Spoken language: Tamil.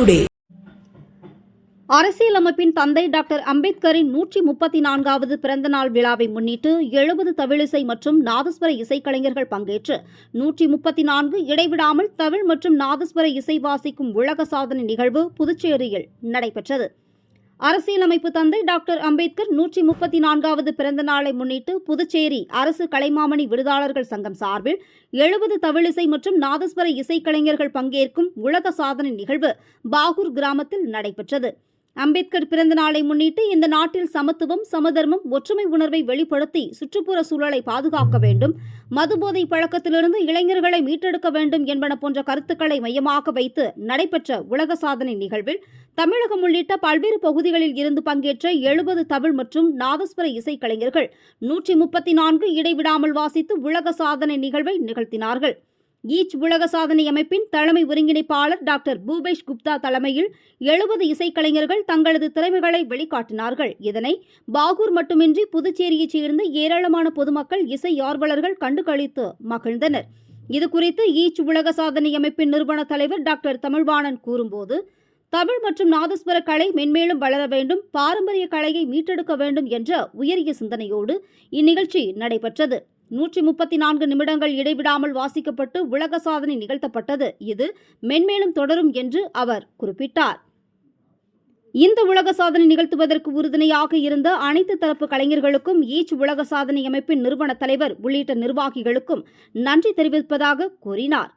டுடே அரசியலமைப்பின் தந்தை டாக்டர் அம்பேத்கரின் நூற்றி முப்பத்தி நான்காவது பிறந்தநாள் விழாவை முன்னிட்டு எழுபது தமிழிசை மற்றும் நாதஸ்வர இசைக்கலைஞர்கள் பங்கேற்று நூற்றி முப்பத்தி நான்கு இடைவிடாமல் தமிழ் மற்றும் நாதஸ்வர இசை வாசிக்கும் உலக சாதனை நிகழ்வு புதுச்சேரியில் நடைபெற்றது. அரசியலமைப்பு தந்தை டாக்டர் அம்பேத்கர் நூற்றி முப்பத்தி நான்காவது பிறந்த நாளை முன்னிட்டு புதுச்சேரி அரசு கலைமாமணி விருதாளர்கள் சங்கம் சார்பில் எழுபது தமிழிசை மற்றும் நாதஸ்வர இசைக்கலைஞர்கள் பங்கேற்கும் உலக சாதனை நிகழ்வு பாகூர் கிராமத்தில் நடைபெற்றது. அம்பேத்கர் பிறந்த நாளை முன்னிட்டு இந்த நாட்டில் சமத்துவம் சமதர்மம் ஒற்றுமை உணர்வை வெளிப்படுத்தி சுற்றுப்புற சூழலை பாதுகாக்க வேண்டும். மதுபோதை பழக்கத்திலிருந்து இளைஞர்களை மீட்டெடுக்க வேண்டும் என்பன போன்ற கருத்துக்களை மையமாக வைத்து நடைபெற்ற உலக சாதனை நிகழ்வில் தமிழகம் உள்ளிட்ட பல்வேறு பகுதிகளில் இருந்து பங்கேற்ற எழுபது தமிழ் மற்றும் நாதஸ்வர இசைக்கலைஞர்கள் நூற்றி முப்பத்தி நான்கு இடைவிடாமல் வாசித்து உலக சாதனை நிகழ்வை நிகழ்த்தினார்கள். ஈச் உலக சாதனை அமைப்பின் தலைமை ஒருங்கிணைப்பாளர் டாக்டர் பூபேஷ் குப்தா தலைமையில் எழுபது இசைக்கலைஞர்கள் தங்களது திறமைகளை வெளிக்காட்டினார்கள். இதனை பாகூர் மட்டுமின்றி புதுச்சேரியைச் சேர்ந்த ஏராளமான பொதுமக்கள் இசை ஆர்வலர்கள் கண்டுகளித்து மகிழ்ந்தனர். இதுகுறித்து ஈச் உலக சாதனை அமைப்பின் நிறுவன தலைவர் டாக்டர் தமிழ்வாணன் கூறும்போது தமிழ் மற்றும் நாதஸ்வர கலை மென்மேலும் வளர வேண்டும் பாரம்பரிய கலையை மீட்டெடுக்க வேண்டும் என்ற உயரிய சிந்தனையோடு இந்நிகழ்ச்சி நடைபெற்றது. நூற்றி முப்பத்தி நான்கு நிமிடங்கள் இடைவிடாமல் வாசிக்கப்பட்டு உலக சாதனை நிகழ்த்தப்பட்டது. இது மென்மேலும் தொடரும் என்று அவர் குறிப்பிட்டார். இந்த உலக சாதனை நிகழ்த்துவதற்கு உறுதுணையாக இருந்த அனைத்து தரப்பு கலைஞர்களுக்கும் ஈச் உலக சாதனை அமைப்பின் நிறுவன தலைவர் உள்ளிட்ட நிர்வாகிகளுக்கும் நன்றி தெரிவிப்பதாக கூறினார்.